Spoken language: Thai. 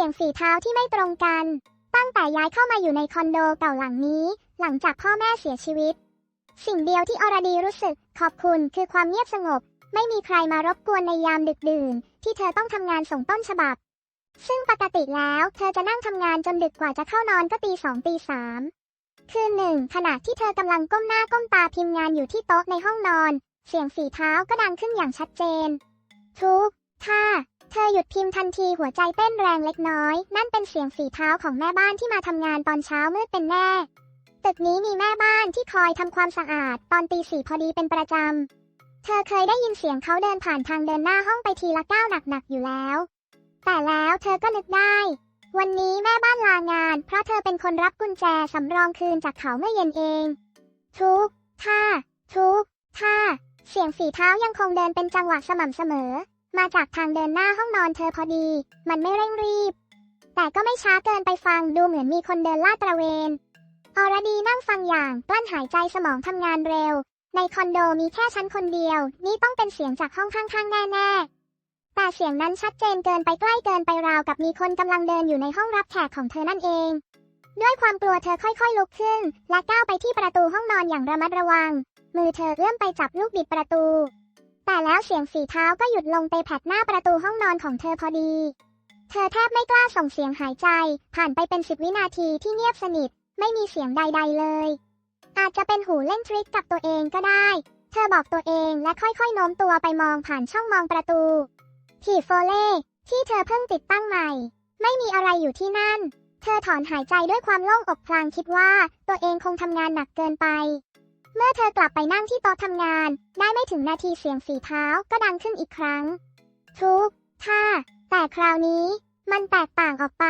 สียงฝีเท้าที่ไม่ตรงกัน ตั้งแต่ย้ายเข้ามาอยู่ในคอนโดเก่าหลังนี้ หลังจากพ่อแม่เสียชีวิต สิ่งเดียวที่อรดีรู้สึกขอบคุณคือความเงียบสงบ ไม่มีใครมารบกวนในยามดึกดื่น ที่เธอต้องทำงานส่งต้นฉบับ ซึ่งปกติแล้วเธอจะนั่งทำงานจนดึกกว่าจะเข้านอนก็ตีสองตีสามคืนหนึ่งขณะที่เธอกำลังก้มหน้าก้มตาพิมพ์งานอยู่ที่โต๊ะในห้องนอน เสียงฝีเท้าก็ดังขึ้นอย่างชัดเจน พิมพ์ทันทีหัวใจเต้นแรงเล็กน้อย นั่นเป็นเสียงฝีเท้าของแม่บ้านที่มาทำงานตอนเช้ามืดเป็นแน่ตึกนี้มีแม่บ้านที่คอยทำความสะอาด ตอนตีสี่พอดีเป็นประจำ เธอเคยได้ยินเสียงเขาเดินผ่านทางเดินหน้าห้องไปทีละก้าวหนักๆอยู่แล้ว แต่แล้วเธอก็นึกได้ วันนี้แม่บ้านลางาน เพราะเธอเป็นคนรับกุญแจสำรองคืนจากเขาเมื่อเย็นเอง ทุกท่าทุกท่าเสียงฝีเท้ายังคงเดินเป็นจังหวะสม่ำเสมอ มาจากทางเดินหน้าห้องนอนเธอพอดี มันไม่เร่งรีบ แต่ก็ไม่ช้าเกินไปฟังดูเหมือนมีคนเดินลาดตระเวน อรดีนั่งฟังอย่างกลั้นหายใจสมองทำงานเร็ว ในคอนโดมีแค่ฉันคนเดียว นี่ต้องเป็นเสียงจากห้องข้างๆแน่ๆ แต่เสียงนั้นชัดเจนเกินไปใกล้เกินไปราวกับมีคนกำลังเดินอยู่ในห้องรับแขกของเธอนั่นเอง ด้วยความกลัวเธอค่อยๆลุกขึ้น และก้าวไปที่ประตูห้องนอนอย่างระมัดระวัง มือเธอเอื้อมไปจับลูกบิดประตู แต่แล้วเสียงฝีเท้าก็หยุดลงไปแผดหน้าประตูห้องนอนของเธอพอดี เธอแทบไม่กล้าส่งเสียงหายใจ ผ่านไปเป็นสิบวินาทีที่เงียบสนิท ไม่มีเสียงใด ๆเลย อาจจะเป็นหูเล่นทริคกับตัวเองก็ได้ เธอบอกตัวเองและค่อยๆโน้มตัวไปมองผ่านช่องมองประตูถีโฟเล่ที่เธอเพิ่งติดตั้งใหม่ ไม่มีอะไรอยู่ที่นั่น เธอถอนหายใจด้วยความโล่งอกพลางคิดว่าตัวเองคงทำงานหนักเกินไป เมื่อเธอกลับไปนั่งที่โต๊ะทำงาน ได้ไม่ถึงนาทีเสียงฝีเท้าก็ดังขึ้นอีกครั้ง ทุกท่าแต่คราวนี้มันแตกต่างออกไป